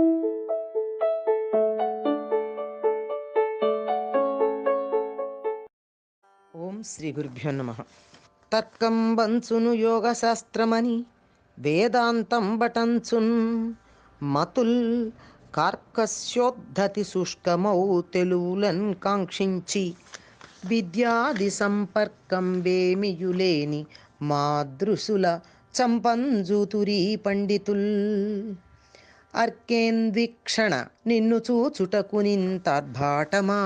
ఓం శ్రీ గురుభ్యో నమ. తర్కం బంచును యోగ శాస్త్రమని వేదాంతం బటంచున్ మతుల్ కార్కస్యోద్ధతి శుష్కమౌ తెలువులన్ కాంక్షించి. విద్యాది సంపర్కం వేమియులేని మాదృశుల చంపంజుతురీ పండితుల్. అర్కేంద్విక్షణ నిన్ను చూచుటకు నింతర్భాటమా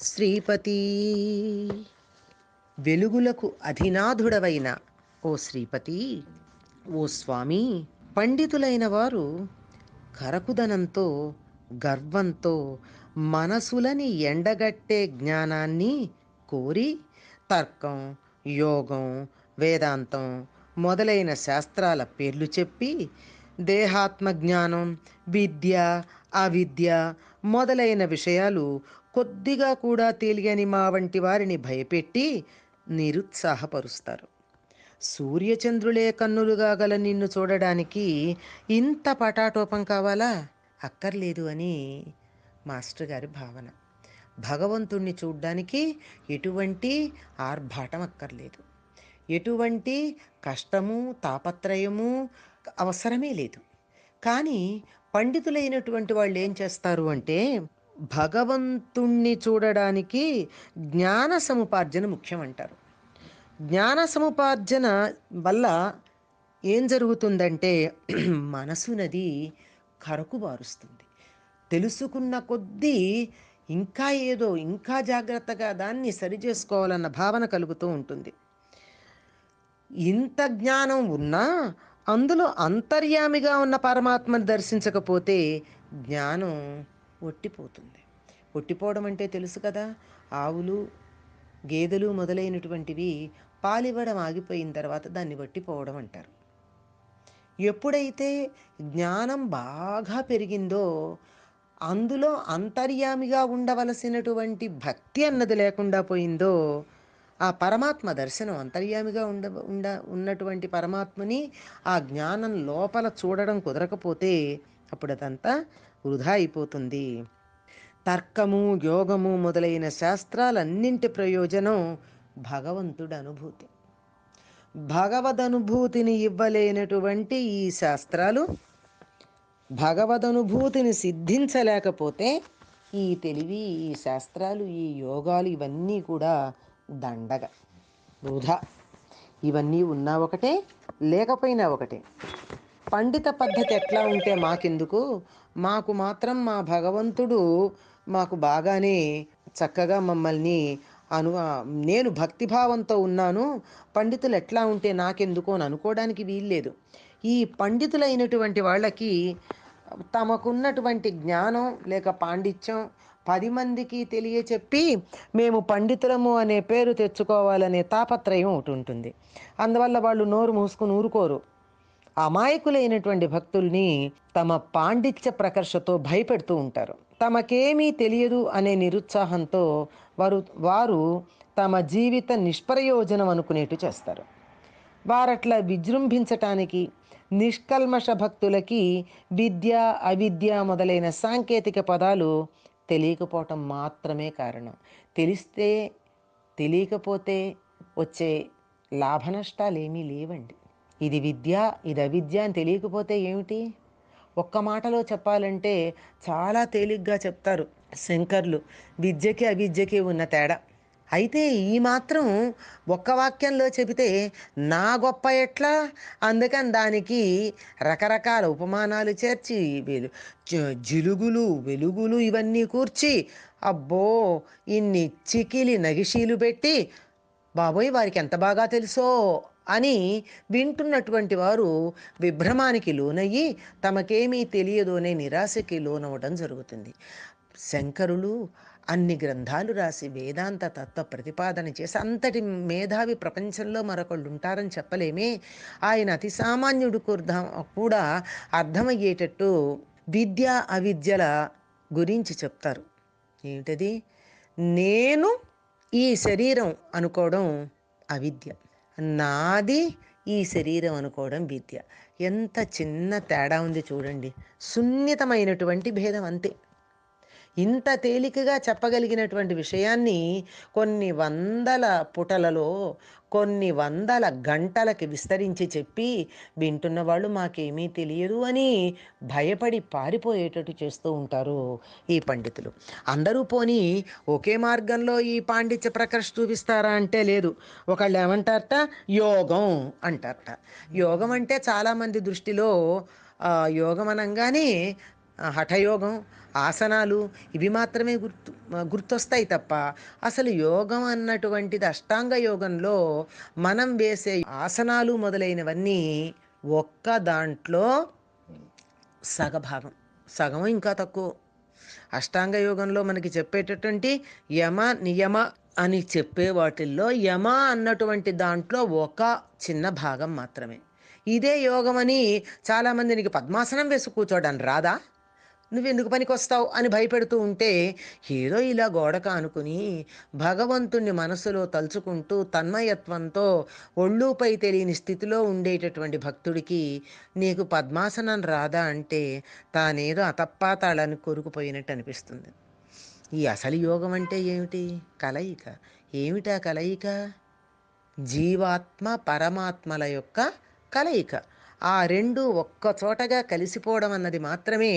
శ్రీపతి? వెలుగులకు అధినాథుడవైన ఓ శ్రీపతి ఓ స్వామి పండితులైన వారు కరకుదనంతో గర్వంతో మనసులని ఎండగట్టే జ్ఞానాన్ని కోరి తర్కం యోగం వేదాంతం మొదలైన శాస్త్రాల పేర్లు చెప్పి దేహాత్మ జ్ఞానం విద్య అవిద్య మొదలైన విషయాలు కొద్దిగా కూడా తెలియని మా వంటి వారిని భయపెట్టి నిరుత్సాహపరుస్తారు. సూర్యచంద్రులే కన్నులుగా గల నిన్ను చూడడానికి ఇంత పటాటోపం కావాలా? అక్కర్లేదు అని మాస్టర్ గారి భావన. భగవంతుణ్ణి చూడ్డానికి ఎటువంటి ఆర్భాటం అక్కర్లేదు. ఎటువంటి కష్టము తాపత్రయము అవసరమే లేదు. కానీ పండితులైనటువంటి వాళ్ళు ఏం చేస్తారు అంటే భగవంతుణ్ణి చూడడానికి జ్ఞాన సముపార్జన ముఖ్యం అంటారు. జ్ఞాన సముపార్జన వల్ల ఏం జరుగుతుందంటే మనసునది కరకు బారుస్తుంది. తెలుసుకున్న కొద్దీ ఇంకా ఏదో ఇంకా జాగ్రత్తగా దాన్ని సరిచేసుకోవాలన్న భావన కలుగుతూ ఉంటుంది. ఇంత జ్ఞానం ఉన్నా అందులో అంతర్యామిగా ఉన్న పరమాత్మను దర్శించకపోతే జ్ఞానం ఒట్టిపోతుంది. ఒట్టిపోవడం అంటే తెలుసు కదా ఆవులు గేదెలు మొదలైనటువంటివి పాలివ్వడం ఆగిపోయిన తర్వాత దాన్ని వట్టిపోవడం అంటారు. ఎప్పుడైతే జ్ఞానం బాగా పెరిగిందో అందులో అంతర్యామిగా ఉండవలసినటువంటి భక్తి అన్నది లేకుండా పోయిందో ఆ పరమాత్మ దర్శనం అంతర్యామిగా ఉండ ఉండ ఉన్నటువంటి పరమాత్మని ఆ జ్ఞానం లోపల చూడడం కుదరకపోతే అప్పుడు అదంతా వృధా అయిపోతుంది. తర్కము యోగము మొదలైన శాస్త్రాలన్నింటి ప్రయోజనం భగవంతుడి అనుభూతి భగవదనుభూతిని ఇవ్వలేనటువంటి ఈ శాస్త్రాలు భగవదనుభూతిని సిద్ధించలేకపోతే ఈ తెలివి ఈ శాస్త్రాలు ఈ యోగాలు ఇవన్నీ కూడా దండగ. వృధా. ఇవన్నీ ఉన్నా ఒకటే లేకపోయినా ఒకటే. పండిత పద్ధతి ఎట్లా ఉంటే మాకెందుకు? మాకు మాత్రం మా భగవంతుడు మాకు బాగానే చక్కగా మమ్మల్ని అను నేను భక్తిభావంతో ఉన్నాను. పండితులు ఎట్లా ఉంటే నాకెందుకు అని అనుకోవడానికి వీల్లేదు. ఈ పండితులైనటువంటి వాళ్ళకి తమకున్నటువంటి జ్ఞానం లేక పాండిత్యం పది మందికి తెలియచెప్పి మేము పండితులము అనే పేరు తెచ్చుకోవాలనే తాపత్రయం ఒకటి ఉంటుంది. అందువల్ల వాళ్ళు నోరు మూసుకుని ఊరుకోరు. అమాయకులైనటువంటి భక్తుల్ని తమ పాండిత్య ప్రకర్షతో భయపెడుతూ ఉంటారు. తమకేమీ తెలియదు అనే నిరుత్సాహంతో వారు వారు తమ జీవిత నిష్ప్రయోజనం అనుకునేట్టు చేస్తారు. వారట్లా విజృంభించటానికి నిష్కల్మష భక్తులకి విద్య అవిద్య మొదలైన సాంకేతిక పదాలు తెలియకపోవటం మాత్రమే కారణం. తెలిస్తే తెలియకపోతే వచ్చే లాభ నష్టాలు ఏమీ లేవండి. ఇది విద్య ఇది అవిద్య అని తెలియకపోతే ఏమిటి? ఒక్క మాటలో చెప్పాలంటే చాలా తేలిగ్గా చెప్తారు శంకర్లు. విద్యకి అవిద్యకి ఉన్న తేడా. అయితే ఈ మాత్రం ఒక్క వాక్యంలో చెబితే నా గొప్ప ఎట్లా? అందుకని దానికి రకరకాల ఉపమానాలు చేర్చి జిలుగులు వెలుగులు ఇవన్నీ కూర్చి అబ్బో ఇన్ని చికిలి నగిషీలు పెట్టి బాబోయ్ వారికి ఎంత బాగా తెలుసో అని వింటున్నటువంటి వారు విభ్రమానికి లోనయ్యి తమకేమీ తెలియదు అనే నిరాశకి లోనవ్వడం జరుగుతుంది. శంకరులు అన్ని గ్రంథాలు రాసి వేదాంత తత్వ ప్రతిపాదన చేసి అంతటి మేధావి ప్రపంచంలో మరొకళ్ళు ఉంటారని చెప్పలేమే. ఆయన అతి సామాన్యుడు కూడా కూడా అర్థమయ్యేటట్టు విద్య అవిద్యల గురించి చెప్తారు. ఏమిటది? నేను ఈ శరీరం అనుకోవడం అవిద్య. నాది ఈ శరీరం అనుకోవడం విద్య. ఎంత చిన్న తేడా ఉంది చూడండి. సున్నితమైనటువంటి భేదం అంతే. ఇంత తేలికగా చెప్పగలిగినటువంటి విషయాన్ని కొన్ని వందల పుటలలో కొన్ని వందల గంటలకి విస్తరించి చెప్పి వింటున్న వాళ్ళు మాకేమీ తెలియదు అని భయపడి పారిపోయేటట్టు చేస్తూ ఉంటారు ఈ పండితులు. అందరూ పోని ఒకే మార్గంలో ఈ పాండిత్య ప్రకర్ష చూపిస్తారా అంటే లేదు. ఒకళ్ళు ఏమంటారట? యోగం అంటారట. యోగం అంటే చాలామంది దృష్టిలో యోగం అనగానే హఠయోగం ఆసనాలు ఇవి మాత్రమే గుర్తు గుర్తొస్తాయి తప్ప అసలు యోగం అన్నటువంటిది అష్టాంగ యోగంలో మనం వేసే ఆసనాలు మొదలైనవన్నీ ఒక్క దాంట్లో సగభాగం సగం ఇంకా తక్కువ. అష్టాంగ యోగంలో మనకి చెప్పేటటువంటి యమ నియమ అని చెప్పే వాటిల్లో యమ అన్నటువంటి దాంట్లో ఒక చిన్న భాగం మాత్రమే. ఇదే యోగం అని చాలామంది నీకు పద్మాసనం వేసి కూర్చోడానికి రాదా? నువ్వెందుకు పనికి వస్తావు అని భయపెడుతూ ఉంటే ఏదో ఇలా గోడక అనుకుని భగవంతుణ్ణి మనసులో తలుచుకుంటూ తన్మయత్వంతో ఒళ్ళుపై తెలియని స్థితిలో ఉండేటటువంటి భక్తుడికి నీకు పద్మాసనం రాదా అంటే తానేదో అతప్పాతాళని కొరుకుపోయినట్టు అనిపిస్తుంది. ఈ అసలు యోగం అంటే ఏమిటి? కలయిక. ఏమిటా కలయిక? జీవాత్మ పరమాత్మల యొక్క కలయిక. ఆ రెండు ఒక్క చోటగా కలిసిపోవడం అన్నది మాత్రమే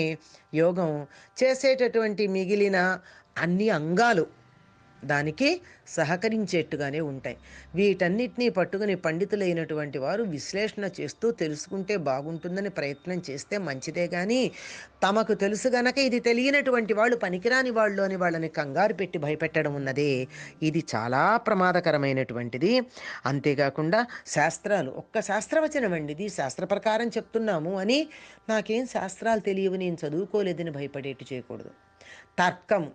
యోగం. చేసేటటువంటి మిగిలిన అన్ని అంగాలు దానికి సహకరించేట్టుగానే ఉంటాయి. వీటన్నిటినీ పట్టుకుని పండితులైనటువంటి వారు విశ్లేషణ చేస్తూ తెలుసుకుంటే బాగుంటుందని ప్రయత్నం చేస్తే మంచిదే కానీ తమకు తెలుసు గనక ఇది తెలియనటువంటి వాళ్ళు పనికిరాని వాళ్ళు అని వాళ్ళని కంగారు పెట్టి భయపెట్టడం ఉన్నదే. ఇది చాలా ప్రమాదకరమైనటువంటిది. అంతేకాకుండా శాస్త్రాలు ఒక్క శాస్త్రవచనం అండి ఇది శాస్త్ర ప్రకారం చెప్తున్నాము అని నాకేం శాస్త్రాలు తెలియవు నేను చదువుకోలేదని భయపడేట్టు చేయకూడదు. తర్కము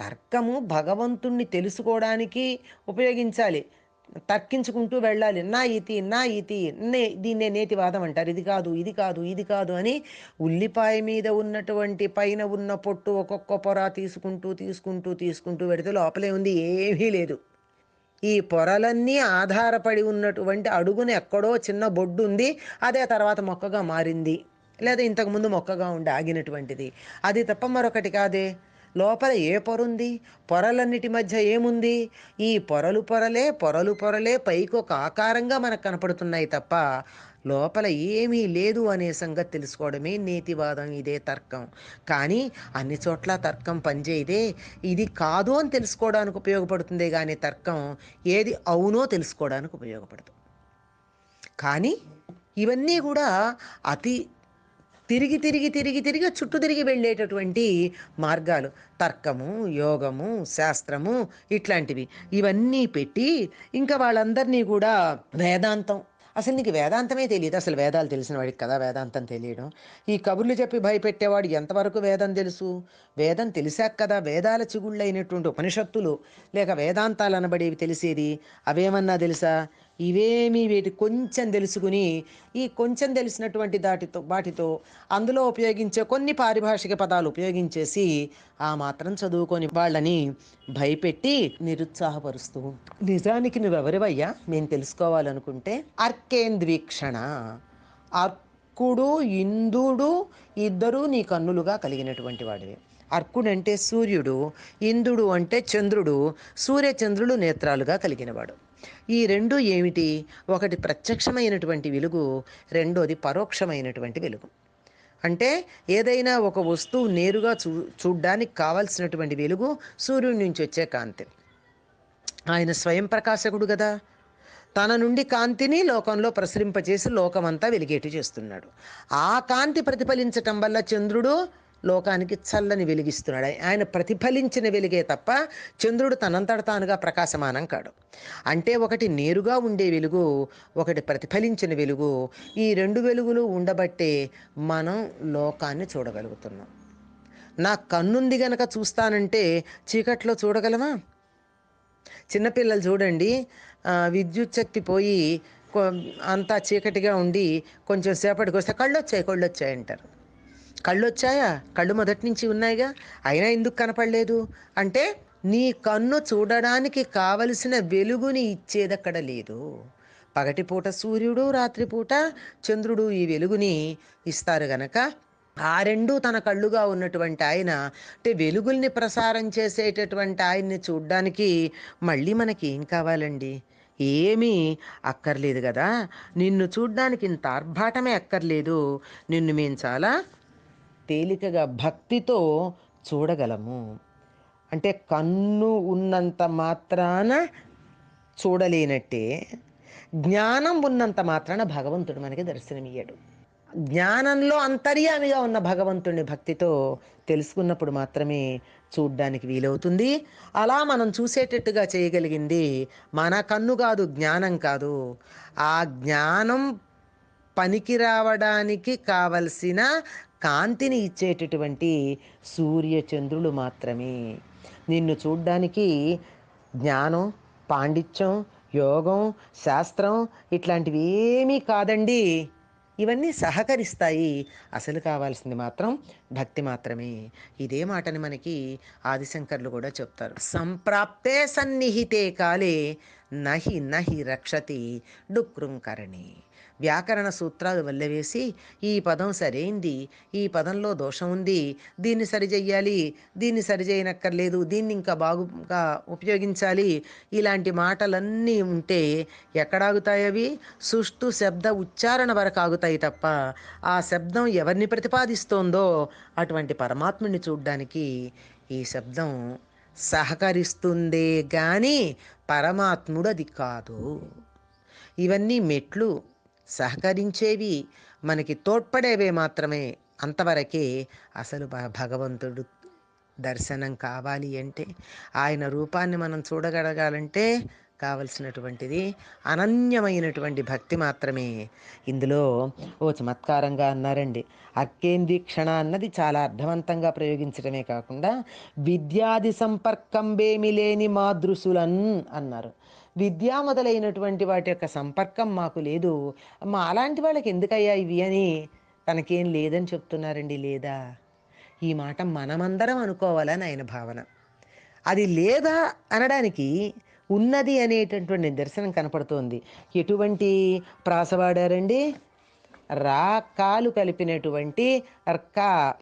తర్కము భగవంతుణ్ణి తెలుసుకోవడానికి ఉపయోగించాలి. తర్కించుకుంటూ వెళ్ళాలి. నా ఇతి నా ఇతి నే దీన్నే నేతివాదం అంటారు. ఇది కాదు ఇది కాదు ఇది కాదు అని ఉల్లిపాయ మీద ఉన్నటువంటి పైన ఉన్న పొట్టు ఒక్కొక్క పొర తీసుకుంటూ తీసుకుంటూ తీసుకుంటూ పెడితే లోపలే ఉంది. ఏమీ లేదు. ఈ పొరలన్నీ ఆధారపడి ఉన్నటువంటి అడుగున ఎక్కడో చిన్న బొడ్డు ఉంది. అదే తర్వాత మొక్కగా మారింది. లేదా ఇంతకుముందు మొక్కగా ఉండి ఆగినటువంటిది. అది తప్ప మరొకటి కాదే. లోపల ఏ పొరుంది? పొరలన్నిటి మధ్య ఏముంది? ఈ పొరలు పొరలే పొరలు పొరలే పైకి ఒక ఆకారంగా మనకు కనపడుతున్నాయి తప్ప లోపల ఏమీ లేదు అనే సంగతి తెలుసుకోవడమే నీతివాదం ఇదే తర్కం. కానీ అన్ని చోట్ల తర్కం పనిచేయదే. ఇది కాదు అని తెలుసుకోవడానికి ఉపయోగపడుతుందే కానీ తర్కం ఏది అవునో తెలుసుకోవడానికి ఉపయోగపడదు. కానీ ఇవన్నీ కూడా అతి తిరిగి తిరిగి తిరిగి తిరిగి చుట్టూ తిరిగి వెళ్ళేటటువంటి మార్గాలు. తర్కము యోగము శాస్త్రము ఇట్లాంటివి. ఇవన్నీ పెట్టి ఇంకా వాళ్ళందరినీ కూడా వేదాంతం. అసలు నీకు వేదాంతమే తెలియదు. అసలు వేదాలు తెలిసిన వాడికి కదా వేదాంతం తెలియడం. ఈ కబుర్లు చెప్పి భయపెట్టేవాడు ఎంతవరకు వేదం తెలుసు? వేదం తెలిసాక కదా వేదాల చిగుళ్ళైనటువంటి ఉపనిషత్తులు. లేక వేదాంతాలు అనబడేవి తెలిసేది? అవేమన్నా తెలుసా? ఇవేమి వీటి కొంచెం తెలుసుకుని ఈ కొంచెం తెలిసినటువంటి దాటితో వాటితో అందులో ఉపయోగించే కొన్ని పారిభాషిక పదాలు ఉపయోగించేసి ఆ మాత్రం చదువుకొని వాళ్ళని భయపెట్టి నిరుత్సాహపరుస్తూ నిజానికి నువ్వెవరివయ్యా? మేము తెలుసుకోవాలనుకుంటే అర్కేంద్వీక్షణ. అర్కుడు ఇందుడు ఇద్దరూ నీ కన్నులుగా కలిగినటువంటి వాడివి. అర్కుడు అంటే సూర్యుడు ఇందుడు అంటే చంద్రుడు సూర్యచంద్రులు నేత్రాలుగా కలిగినవాడు. ఈ రెండు ఏమిటి? ఒకటి ప్రత్యక్షమైనటువంటి వెలుగు రెండోది పరోక్షమైనటువంటి వెలుగు. అంటే ఏదైనా ఒక వస్తువు నేరుగా చూ చూడ్డానికి కావలసినటువంటి వెలుగు సూర్యుడి నుంచి వచ్చే కాంతి. ఆయన స్వయం ప్రకాశకుడు కదా తన నుండి కాంతిని లోకంలో ప్రసరింపచేసి లోకమంతా వెలిగేటి చేస్తున్నాడు. ఆ కాంతి ప్రతిఫలించటం వల్ల చంద్రుడు లోకానికి చల్లని వెలిగిస్తున్నాడు. ఆయన ప్రతిఫలించిన వెలుగే తప్ప చంద్రుడు తనంతట తానుగా ప్రకాశమానం కాడు. అంటే ఒకటి నేరుగా ఉండే వెలుగు ఒకటి ప్రతిఫలించిన వెలుగు ఈ రెండు వెలుగులు ఉండబట్టే మనం లోకాన్ని చూడగలుగుతున్నాం. నా కన్నుంది గనక చూస్తానంటే చీకట్లో చూడగలమా? చిన్నపిల్లలు చూడండి విద్యుత్ శక్తి పోయి కొ- అంతా చీకటిగా ఉండి కొంచెం సేపటికి వస్తే కళ్ళు వచ్చాయి కళ్ళు వచ్చాయి అంటారు. కళ్ళు వచ్చాయా కళ్ళు మొదటి నుంచి ఉన్నాయిగా? అయినా ఎందుకు కనపడలేదు? అంటే నీ కన్ను చూడడానికి కావలసిన వెలుగుని ఇచ్చేదక్కడ లేదు. పగటిపూట సూర్యుడు రాత్రిపూట చంద్రుడు ఈ వెలుగుని ఇస్తారు గనక ఆ రెండు తన కళ్ళుగా ఉన్నటువంటి ఆయన అంటే వెలుగుల్ని ప్రసారం చేసేటటువంటి ఆయన్ని చూడ్డానికి మళ్ళీ మనకి ఏం కావాలండి? ఏమీ అక్కర్లేదు కదా నిన్ను చూడ్డానికి ఇంత ఆర్భాటమే అక్కర్లేదు. నిన్ను మేము చాలా తేలికగా భక్తితో చూడగలము. అంటే కన్ను ఉన్నంత మాత్రాన చూడలేనట్టే జ్ఞానం ఉన్నంత మాత్రాన భగవంతుడు మనకి దర్శనమియ్యాడు. జ్ఞానంలో అంతర్యామిగా ఉన్న భగవంతుడిని భక్తితో తెలుసుకున్నప్పుడు మాత్రమే చూడ్డానికి వీలవుతుంది. అలా మనం చూసేటట్టుగా చేయగలిగింది మన కన్ను కాదు జ్ఞానం కాదు. ఆ జ్ఞానం పనికి రావడానికి కావలసిన కాంతిని ఇచ్చేటటువంటి సూర్యచంద్రులు మాత్రమే. నిన్ను చూడ్డానికి జ్ఞానం పాండిత్యం యోగం శాస్త్రం ఇట్లాంటివి ఏమీ కాదండి. ఇవన్నీ సహకరిస్తాయి. అసలు కావాల్సింది మాత్రం భక్తి మాత్రమే. ఇదే మాటని మనకి ఆదిశంకర్లు కూడా చెప్తారు. సంప్రాప్తే సన్నిహితే కాలే నహి నహి రక్షతి డుక్రుంకరణి. వ్యాకరణ సూత్రాలు వల్లవేసి ఈ పదం సరైంది ఈ పదంలో దోషం ఉంది దీన్ని సరిచెయ్యాలి దీన్ని సరిచేయనక్కర్లేదు దీన్ని ఇంకా బాగుగా ఉపయోగించాలి ఇలాంటి మాటలన్నీ ఉంటే ఎక్కడాగుతాయి అవి? సుష్టు శబ్ద ఉచ్చారణ వరకు ఆగుతాయి తప్ప ఆ శబ్దం ఎవరిని ప్రతిపాదిస్తోందో అటువంటి పరమాత్ముని చూడ్డానికి ఈ శబ్దం సహకరిస్తుందే కానీ పరమాత్ముడు అది కాదు. ఇవన్నీ మెట్లు సహకరించేవి మనకి తోడ్పడేవే మాత్రమే అంతవరకే అసలు భ- భగవంతుడు దర్శనం కావాలి అంటే ఆయన రూపాన్ని మనం చూడగలగాలంటే కావలసినటువంటిది అనన్యమైనటువంటి భక్తి మాత్రమే. ఇందులో ఓ చమత్కారంగా అన్నారండి. అర్కేందీక్షణ అన్నది చాలా అర్థవంతంగా ప్రయోగించడమే కాకుండా విద్యాది సంపర్కంబేమి లేని మాదృశులన్ అన్నారు. విద్య మొదలైనటువంటి వాటి యొక్క సంపర్కం మాకు లేదు. మా అలాంటి వాళ్ళకి ఎందుకయ్యా ఇవి అని తనకేం లేదని చెప్తున్నారండి లేదా? ఈ మాట మనమందరం అనుకోవాలని ఆయన భావన? అది లేదా అనడానికి ఉన్నది అనేటటువంటి దర్శనం కనపడుతోంది. ఎటువంటి ప్రాస వాడారండి? రా కాలు కలిపినటువంటి అర్క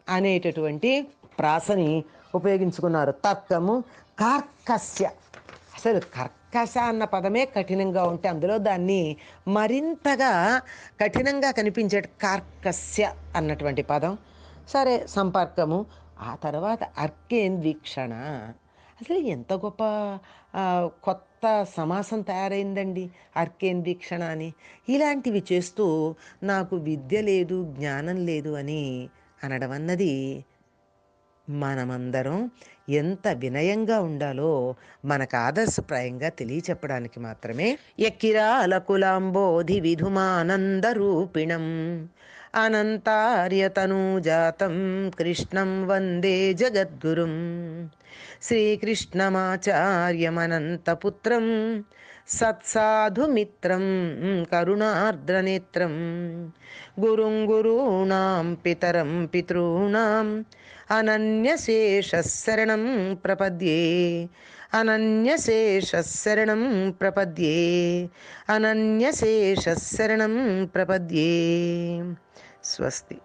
అనేటటువంటి ప్రాసని ఉపయోగించుకున్నారు. తర్కము కార్కస్య. అసలు కర్కశ అన్న పదమే కఠినంగా ఉంటే అందులో దాన్ని మరింతగా కఠినంగా కనిపించే కార్కస్య అన్నటువంటి పదం. సరే సంపర్కము. ఆ తర్వాత అర్కేంద్వీక్షణ అసలు ఎంత గొప్ప కొత్త సమాసం తయారైందండి అర్కేంద్వీక్షణ అని. ఇలాంటివి చేస్తూ నాకు విద్య లేదు జ్ఞానం లేదు అని అనడం అన్నది మనమందరం ఎంత వినయంగా ఉండాలో మనకు ఆదర్శప్రాయంగా తెలియచెప్పడానికి మాత్రమే. ఎక్కిరాల కులాంబోధి విధుమానంద రూపిణం. అనంతార్యతనూజాతం కృష్ణం వందే జగద్గురుం. శ్రీకృష్ణమాచార్యమనంతపుత్రం సత్సాధుమిత్రం కరుణార్ద్రనేత్రం. గురుం గురూణాం పితరం పితॄణాం అనన్యశేషశరణం ప్రపద్యే. అనన్యశేషశరణం ప్రపద్యే అనన్యశేషశరణం ప్రపద్యే. स्वस्ति।